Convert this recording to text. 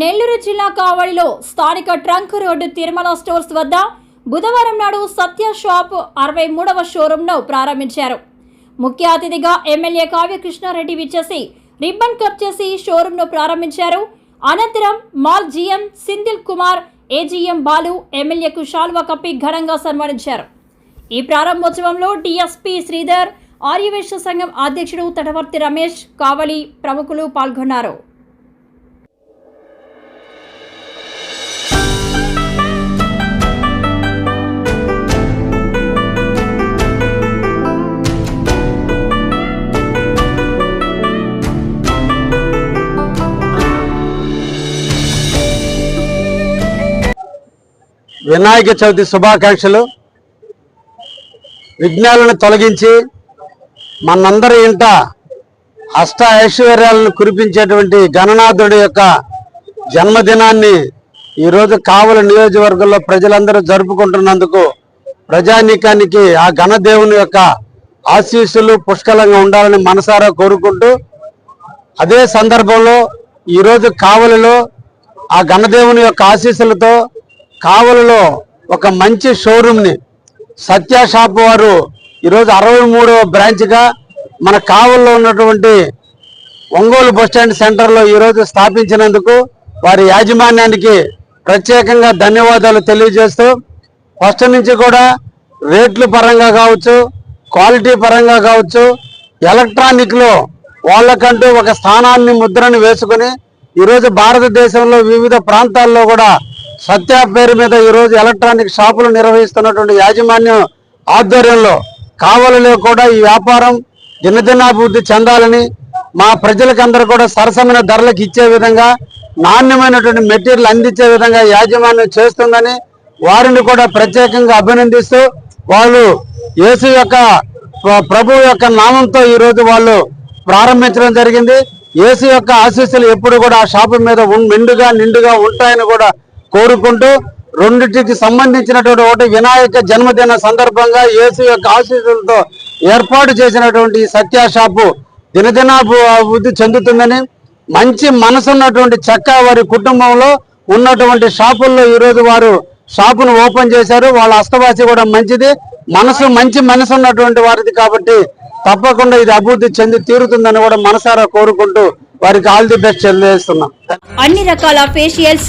నెల్లూరు జిల్లా కావలిలో స్థానిక ట్రంక్ రోడ్డు తిరుమల స్టోర్స్ వద్ద బుధవారం నాడు సత్య షాప్ అరవై మూడవ షోరూంను ప్రారంభించారు. ముఖ్య అతిథిగా ఎమ్మెల్యే కావ్య కృష్ణారెడ్డి విచ్చేసి రిబ్బన్ కట్ చేసి షోరూంను ప్రారంభించారు. అనంతరం mall GM Sindhil Kumar AGM Balu ఎమ్మెల్యేకు శాల్వా కప్పి ఘనంగా సన్మానించారు. ఈ ప్రారంభోత్సవంలో డిఎస్పి శ్రీధర్ ఆర్యవేశ సంఘం అధ్యక్షుడు తటవర్తి రమేష్ కావలి ప్రముఖులు పాల్గొన్నారు. వినాయక చవితి శుభాకాంక్షలు. విఘ్నాలను తొలగించి మనందరి ఇంట అష్ట ఐశ్వర్యాలను కురిపించేటువంటి గణనాథుడి యొక్క జన్మదినాన్ని ఈరోజు కావలి నియోజకవర్గంలో ప్రజలందరూ జరుపుకుంటున్నందుకు ప్రజానీకానికి ఆ గణదేవుని యొక్క ఆశీస్సులు పుష్కలంగా ఉండాలని మనసారా కోరుకుంటూ అదే సందర్భంలో ఈరోజు కావలిలో ఆ గణదేవుని యొక్క ఆశీస్సులతో కావలలో ఒక మంచి షోరూమ్ని సత్య షాప్ వారు ఈరోజు అరవై మూడవ బ్రాంచ్గా మన కావల్లో ఉన్నటువంటి ఒంగోలు బస్టాండ్ సెంటర్లో ఈరోజు స్థాపించినందుకు వారి యాజమాన్యానికి ప్రత్యేకంగా ధన్యవాదాలు తెలియజేస్తూ ఫస్ట్ నుంచి కూడా రేట్లు పరంగా కావచ్చు క్వాలిటీ పరంగా కావచ్చు ఎలక్ట్రానిక్లో వాళ్ళకంటూ ఒక స్థానాన్ని ముద్రను వేసుకుని ఈరోజు భారతదేశంలో వివిధ ప్రాంతాల్లో కూడా సత్య పేరు మీద ఈరోజు ఎలక్ట్రానిక్ షాపులు నిర్వహిస్తున్నటువంటి యాజమాన్యం ఆధ్వర్యంలో కావలిలో కూడా ఈ వ్యాపారం దినదినాభివృద్ధి చెందాలని మా ప్రజలకందరూ కూడా సరసమైన ధరలకు ఇచ్చే విధంగా నాణ్యమైనటువంటి మెటీరియల్ అందించే విధంగా యాజమాన్యం చేస్తుందని వారిని కూడా ప్రత్యేకంగా అభినందిస్తూ వాళ్ళు యేసు యొక్క ప్రభు యొక్క నామంతో ఈరోజు వాళ్ళు ప్రారంభించడం జరిగింది. ఏసీ యొక్క ఆశీస్సులు ఎప్పుడు కూడా ఆ షాపు మీద మెండుగా నిండుగా ఉంటాయని కూడా కోరుకుంటూ రెండింటికి సంబంధించినటువంటి ఒకటి వినాయక జన్మదిన సందర్భంగా యేసు యొక్క ఆశీస్సులతో ఏర్పాటు చేసినటువంటి ఈ సత్య షాపు దినదినాభి అభివృద్ధి చెందుతుందని మంచి మనసున్నటువంటి చెక్క వారి కుటుంబంలో ఉన్నటువంటి షాపుల్లో ఈరోజు వారు షాపును ఓపెన్ చేశారు. వాళ్ళ అస్తవాసి కూడా మంచిది. మనసు మంచి మనసు ఉన్నటువంటి వారిది కాబట్టి తప్పకుండా ఇది అభివృద్ధి చెంది తీరుతుందని కూడా మనసారా కోరుకుంటూ వారికి ఆల్ ది బెస్ట్ తెలియజేస్తున్నాం అన్ని రకాల ఫేషియల్స్